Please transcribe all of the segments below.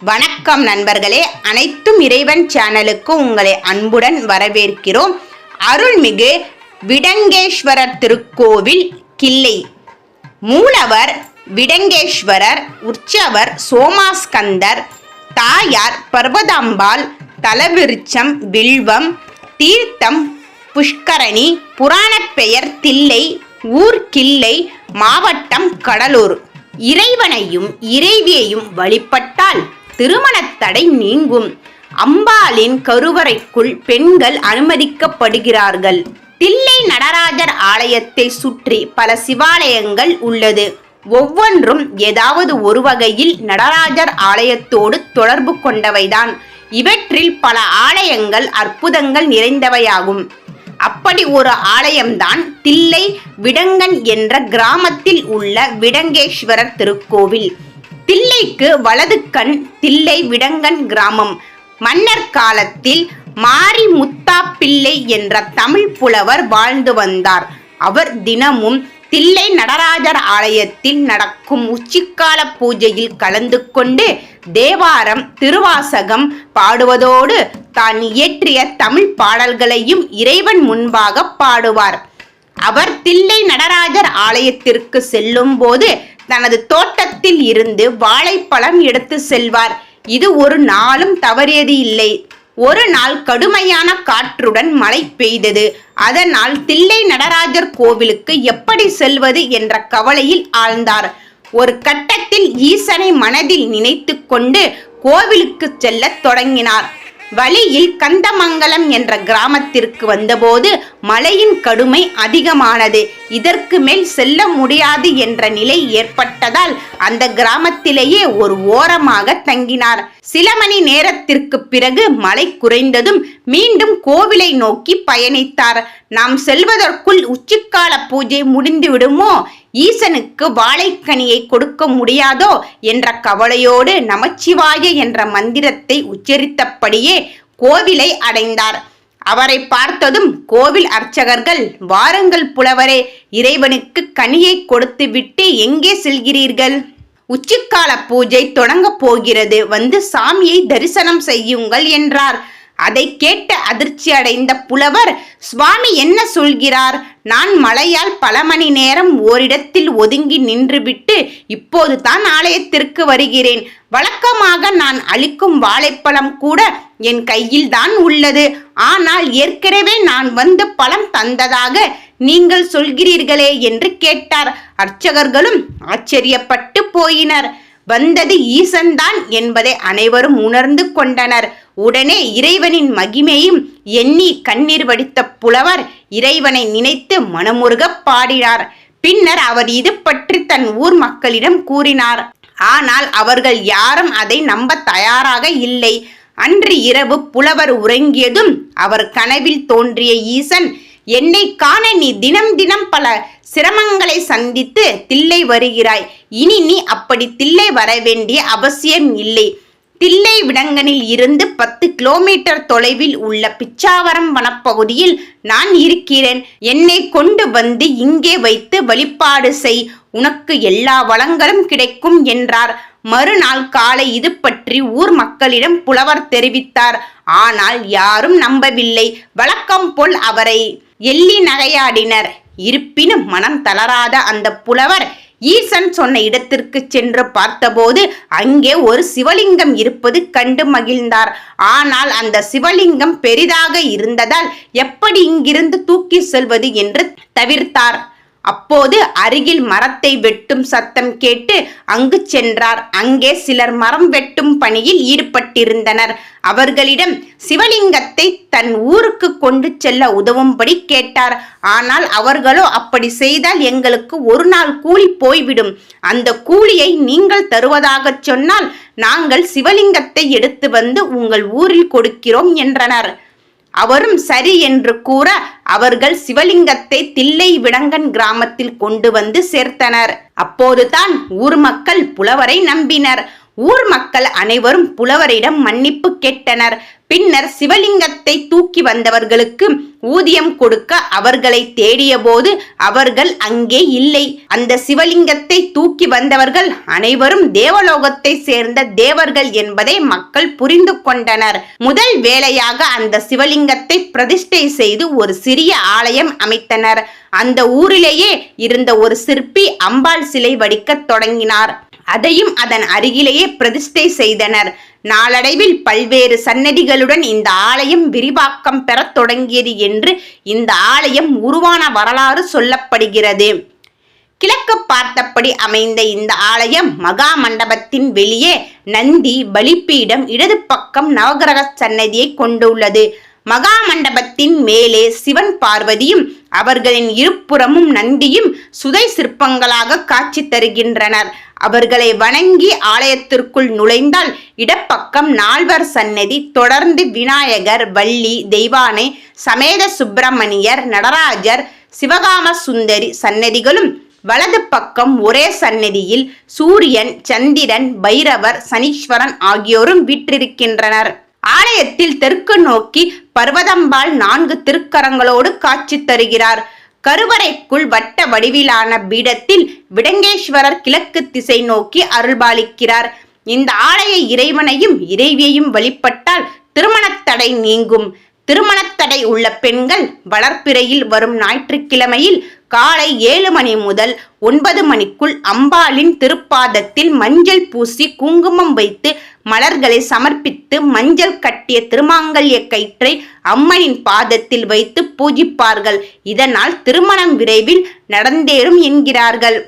வணக்கம் நண்பர்களே. அனைத்தும் இறைவன் சேனலுக்கு உங்களை அன்புடன் வரவேற்கிறோம். அருள்மிகு விடங்கேஸ்வரர் திருக்கோவில் கிள்ளை. மூலவர் விடங்கேஸ்வரர் உற்சவர் சோமாஸ்கந்தர் தாயார் பர்வதாம்பாள் தலவிருச்சம் வில்வம் தீர்த்தம் புஷ்கரணி புராணப் பெயர் தில்லை ஊர் கிள்ளை மாவட்டம் கடலூர். இறைவனையும் இறைவியையும் வழிபட்டால் திருமண தடை நீங்கும். அம்பாளின் கருவறைக்குள் பெண்கள் அனுமதிக்கப்படுகிறார்கள். தில்லை நடராஜர் ஆலயத்தை சுற்றி பல சிவாலயங்கள் உள்ளது. ஒவ்வொன்றும் ஏதாவது ஒரு வகையில் நடராஜர் ஆலயத்தோடு தொடர்பு கொண்டவைதான். இவற்றில் பல ஆலயங்கள் அற்புதங்கள் நிறைந்தவையாகும். அப்படி ஒரு ஆலயம்தான் தில்லை விடங்கன் என்ற கிராமத்தில் உள்ள விடங்கேஸ்வரர் திருக்கோவில். தில்லைக்கு வலது கண் தில்லை விடங்கன் கிராமம். மன்னர் காலத்தில் மாரி முத்தாப்பிள்ளை என்ற தமிழ் புலவர் வாழ்ந்து வந்தார். அவர் தினமும் தில்லை நடராஜர் ஆலயத்தில் நடக்கும் உச்சிக்கால பூஜையில் கலந்து கொண்டு தேவாரம் திருவாசகம் பாடுவதோடு தான் இயற்றிய தமிழ் பாடல்களையும் இறைவன் முன்பாக பாடுவார். அவர் தில்லை நடராஜர் ஆலயத்திற்கு செல்லும் போது தனது தோட்டத்தில் இருந்து வாழைப்பழம் எடுத்து செல்வார். இது ஒரு நாளும் தவறியது இல்லை. ஒரு நாள் கடுமையான காற்றுடன் மழை பெய்தது. அதனால் தில்லை நடராஜர் கோவிலுக்கு எப்படி செல்வது என்ற கவலையில் ஆழ்ந்தார். ஒரு கட்டத்தில் ஈசனை மனதில் நினைத்து கொண்டு கோவிலுக்கு செல்லத் தொடங்கினார். வழியில் கந்தமங்கலம் என்ற கிராமத்திற்கு வந்தபோது மழையின் கடுமை அதிகமானது. இதற்கு மேல் செல்ல முடியாது என்ற நிலை ஏற்பட்டதால் அந்த கிராமத்திலேயே ஒரு ஓரமாக தங்கினார். சில மணி நேரத்திற்கு பிறகு மழை குறைந்ததும் மீண்டும் கோவிலை நோக்கி பயணித்தார். நாம் செல்வதற்குள் உச்சிக்கால பூஜை முடிந்து விடுமோ ஈசனுக்கு வாழைக்கனியை கொடுக்க முடியாதோ என்ற கவலையோடு நமச்சிவாய என்ற மந்திரத்தை உச்சரித்தபடியே கோவிலை அடைந்தார். அவரை பார்த்ததும் கோவில் அர்ச்சகர்கள் வாருங்கள் புலவரே இறைவனுக்கு கனியை கொடுத்து விட்டு எங்கே செல்கிறீர்கள்? உச்சிக்கால பூஜை தொடங்கப் போகிறது. வந்து சாமியை தரிசனம் செய்யுங்கள் என்றார். அதை கேட்டு அதிர்ச்சி அடைந்த புலவர் சுவாமி என்ன சொல்கிறார்? நான் மழையால் பல மணி நேரம் ஓரிடத்தில் ஒதுங்கி நின்றுவிட்டு இப்போது தான் ஆலயத்திற்கு வருகிறேன். வழக்கமாக நான் அளிக்கும் வாழைப்பழம் கூட என் கையில் தான் உள்ளது. ஆனால் ஏற்கனவே நான் வந்து பழம் தந்ததாக நீங்கள் சொல்கிறீர்களே என்று கேட்டார். அர்ச்சகர்களும் ஆச்சரியப்பட்டு போயினர். வந்தது ஈசன்தான் என்பதை அனைவரும் உணர்ந்து கொண்டனர். உடனே இறைவனின் மகிமையும் எண்ணி கண்ணீர் வடித்த புலவர் இறைவனை நினைத்து மனமுருகப் பாடினார். பின்னர் அவர் இது பற்றி தன் ஊர் மக்களிடம் கூறினார். ஆனால் அவர்கள் யாரும் அதை நம்ப தயாராக இல்லை. அன்று இரவு புலவர் உறங்கியதும் அவர் கனவில் தோன்றிய ஈசன் என்னை காண நீ தினம் தினம் பல சிரமங்களை சந்தித்து தில்லை வருகிறாய். இனி நீ அப்படி தில்லை வர வேண்டிய அவசியம் இல்லை. தில்லை விடங்கனில் இருந்து பத்து கிலோமீட்டர் தொலைவில் உள்ள பிச்சாவரம் வனப்பகுதியில் நான் இருக்கிறேன். என்னை கொண்டு வந்து இங்கே வைத்து வழிபாடு செய். உனக்கு எல்லா வளங்களும் கிடைக்கும் என்றார். மறுநாள் காலை இது பற்றி ஊர் மக்களிடம் புலவர் தெரிவித்தார். ஆனால் யாரும் நம்பவில்லை. வழக்கம் போல் அவரை எள்ளி நகையாடினர். இருப்பினும் மனம் தளராத அந்த புலவர் ஈசன் சொன்ன இடத்திற்கு சென்று பார்த்தபோது அங்கே ஒரு சிவலிங்கம் இருப்பது கண்டு மகிழ்ந்தார். ஆனால் அந்த சிவலிங்கம் பெரிதாக இருந்ததால் எப்படி இங்கிருந்து தூக்கி செல்வது என்று தவிர்த்தார். அப்போது அருகில் மரத்தை வெட்டும் சத்தம் கேட்டு அங்கு சென்றார். அங்கே சிலர் மரம் வெட்டும் பணியில் ஈடுபட்டிருந்தனர். அவர்களிடம் சிவலிங்கத்தை தன் ஊருக்கு கொண்டு செல்ல உதவும்படி கேட்டார். ஆனால் அவர்களோ அப்படி செய்தால் எங்களுக்கு ஒரு நாள் கூலி போய்விடும். அந்த கூலியை நீங்கள் தருவதாகச் சொன்னால் நாங்கள் சிவலிங்கத்தை எடுத்து வந்து உங்கள் ஊரில் கொடுக்கிறோம் என்றனர். அவரும் சரி என்று கூற அவர்கள் சிவலிங்கத்தை தில்லை விடங்கன் கிராமத்தில் கொண்டு வந்து சேர்த்தனர். அப்போதுதான் ஊர் மக்கள் புலவரை நம்பினர். ஊர் மக்கள் அனைவரும் புலவரிடம் மன்னிப்பு கேட்டனர். பின்னர் சிவலிங்கத்தை தூக்கி வந்தவர்களுக்கு ஊதியம் கொடுக்க அவர்களை தேடிய போது அவர்கள் அங்கே இல்லை. அந்த சிவலிங்கத்தை தூக்கி வந்தவர்கள் அனைவரும் தேவலோகத்தை சேர்ந்த தேவர்கள் என்பதை மக்கள் புரிந்து கொண்டனர். முதல் வேளையாக அந்த சிவலிங்கத்தை பிரதிஷ்டை செய்து ஒரு சிறிய ஆலயம் அமைத்தனர். அந்த ஊரிலேயே இருந்த ஒரு சிற்பி அம்பாள் சிலை வடிக்கத் தொடங்கினார். அதையும் அதன் அருகிலேயே பிரதிஷ்டை செய்தனர். நாளடைவில் பல்வேறு சன்னதிகளுடன் இந்த ஆலயம் விரிவாக்கம் பெறத் தொடங்கியது என்று இந்த ஆலயம் உருவான வரலாறு சொல்லப்படுகிறது. கிழக்கு பார்த்தபடி அமைந்த இந்த ஆலயம் மகா மண்டபத்தின் வெளியே நந்தி பலிப்பீடம் இடது பக்கம் நவகிரக சன்னதியை கொண்டுள்ளது. மகா மண்டபத்தின் மேலே சிவன் பார்வதியும் அவர்களின் இருப்புறமும் நந்தியும் சுதை சிற்பங்களாக காட்சி தருகின்றனர். அவர்களை வணங்கி ஆலயத்திற்குள் நுழைந்தால் இடப்பக்கம் நால்வர் சன்னதி தொடர்ந்து விநாயகர் வள்ளி தெய்வானை சமேத சுப்பிரமணியர் நடராஜர் சிவகாம சுந்தரி சன்னதிகளும் வலது பக்கம் ஒரே சன்னதியில் சூரியன் சந்திரன் பைரவர் சனீஸ்வரன் ஆகியோரும் வீற்றிருக்கின்றனர். ஆலயத்தில் தெற்கு நோக்கி பர்வதம்பாள் நான்கு திருக்கரங்களோடு காட்சி தருகிறார். கருவறைக்குள் வட்ட வடிவிலான பீடத்தில் விடங்கேஸ்வரர் கிழக்கு திசை நோக்கி அருள்பாலிக்கிறார். இந்த ஆலய இறைவனையும் இறைவியையும் வழிபட்டால் திருமணத்தடை நீங்கும். திருமணத்தடை உள்ள பெண்கள் வளர்ப்பிறையில் வரும் ஞாயிற்றுக்கிழமையில் காலை ஏழு மணி முதல் ஒன்பது மணிக்குள் அம்பாளின் திருப்பாதத்தில் மஞ்சள் பூசி குங்குமம் வைத்து மலர்களை சமர்ப்பித்து மஞ்சள் கட்டிய திருமாங்கல்ய கயிற்றை அம்மனின் பாதத்தில் வைத்து பூஜிப்பார்கள். இதனால் திருமணம் விரைவில் நடந்தேறும் என்கிறார்கள்.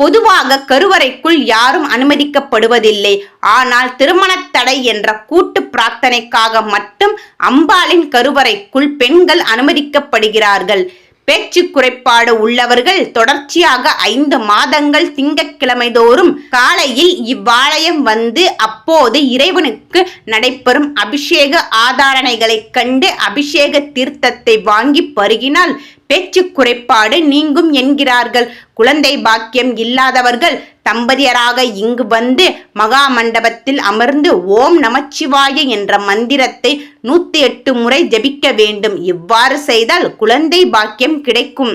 பொதுவாக கருவறைக்குள் யாரும் அனுமதிக்கப்படுவதில்லை. ஆனால் திருமணத்தடை என்ற கூட்டு பிரார்த்தனைக்காக மட்டும் அம்பாளின் கருவறைக்குள் பெண்கள் அனுமதிக்கப்படுகிறார்கள். பேச்சு குறைபாடு உள்ளவர்கள் தொடர்ச்சியாக ஐந்து மாதங்கள் திங்கட்கிழமை தோறும் காலையில் இவ்வாலயம் வந்து அப்போது இறைவனுக்கு நடைபெறும் அபிஷேக ஆதாரணைகளைக் கண்டு அபிஷேக தீர்த்தத்தை வாங்கி பருகினால் பேச்சு குறைபாடு நீங்கும் என்கிறார்கள். குழந்தை பாக்கியம் இல்லாதவர்கள் தம்பதியராக இங்கு வந்து மகா மண்டபத்தில் அமர்ந்து ஓம் நமச்சிவாய என்ற மந்திரத்தை நூத்தி எட்டு முறை ஜபிக்க வேண்டும். இவ்வாறு செய்தால் குழந்தை பாக்கியம் கிடைக்கும்.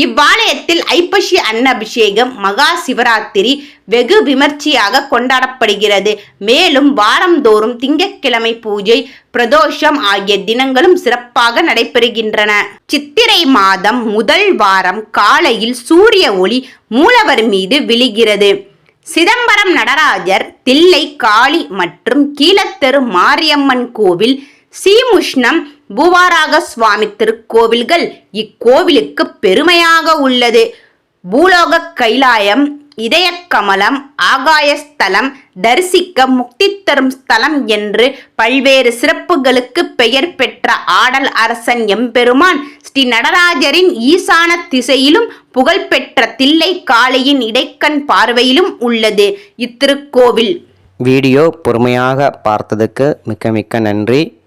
இவ்வாலயத்தில் ஐப்பசி அன்னபிஷேகம் மகா சிவராத்திரி வெகு விமர்சையாக கொண்டாடப்படுகிறது. மேலும் வாரந்தோறும் திங்கட்கிழமை பூஜை பிரதோஷம் ஆகிய தினங்களும் சிறப்பாக நடைபெறுகின்றன. சித்திரை மாதம் முதல் வாரம் காலையில் சூரிய ஒளி மூலவர் மீது விழுகிறது. சிதம்பரம் நடராஜர் தில்லை காளி மற்றும் கீழத்தெரு மாரியம்மன் கோவில் சீமுஷ்ணம் பூவாராக சுவாமி திருக்கோவில்கள் இக்கோவிலுக்கு பெருமையாக உள்ளது. பூலோக கைலாயம் இதயக்கமலம் ஆகாயஸ்தலம் தரிசிக்க முக்தி தரும் ஸ்தலம் என்று பல்வேறு சிறப்புகளுக்கு பெயர் பெற்ற ஆடல் அரசன் எம்பெருமான் ஸ்ரீ நடராஜரின் ஈசான திசையிலும் புகழ்பெற்ற தில்லை காளையின் இடைக்கண் பார்வையிலும் உள்ளது இத்திருக்கோவில். வீடியோ பொறுமையாக பார்த்ததுக்கு மிக்க மிக்க நன்றி.